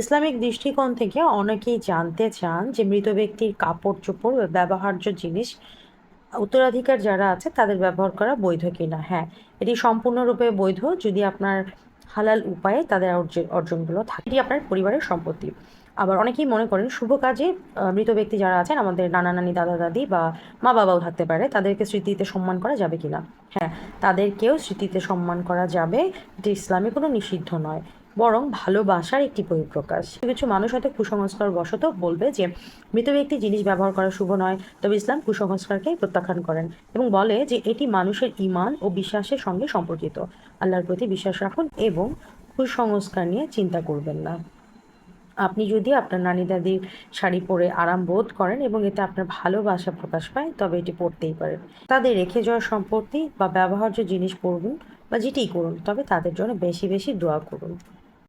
Islamic দৃষ্টিকোণ থেকে অনেকেই জানতে চান যে মৃত ব্যক্তির কাপড় চোপড় ব্যবহার্য জিনিস, উত্তরাধিকার যারা আছে তাদের ব্যবহার করা বৈধ কিনা? হ্যাঁ এটি সম্পূর্ণরূপে বৈধ যদি আপনার হালাল উপায়ে তাদের অর্জনগুলো থাকে। এটি আপনার পরিবারের সম্পত্তি। আবার অনেকেই মনে করেন, শুভ কাজে মৃত ব্যক্তি যারা আছেন, আমাদের নানা নানি, দাদা দাদি বা মা বাবাও থাকতে পারে, তাদেরকে স্মৃতিতে সম্মান করা যাবে কিনা? হ্যাঁ তাদেরকেও স্মৃতিতে সম্মান করা যাবে। এটি ইসলামে কোনো নিষিদ্ধ নয়। বরং ভালোবাসার একটি বহিঃপ্রকাশ কিছু মানুষ হয়তো কুসংস্কার বশত বলবে যে, মৃত ব্যক্তি জিনিস ব্যবহার করা শুভ নয়, তবে ইসলাম কুসংস্কারকে প্রত্যাখ্যান করেন এবং বলে যে, এটি মানুষের ইমান ও বিশ্বাসের সঙ্গে সম্পর্কিত। আল্লাহর প্রতি বিশ্বাস রাখুন এবং কুসংস্কার নিয়ে চিন্তা করবেন না। আপনি যদি আপনার নানি দাদির শাড়ি পরে আরাম বোধ করেন এবং এতে আপনার ভালোবাসা প্রকাশ পায়, তবে এটি পরতেই পারেন। তাদের রেখে যাওয়া সম্পত্তি বা ব্যবহার্য জিনিস পরুন বা যেটিই করুন, তবে তাদের জন্য বেশি বেশি দোয়া করুন।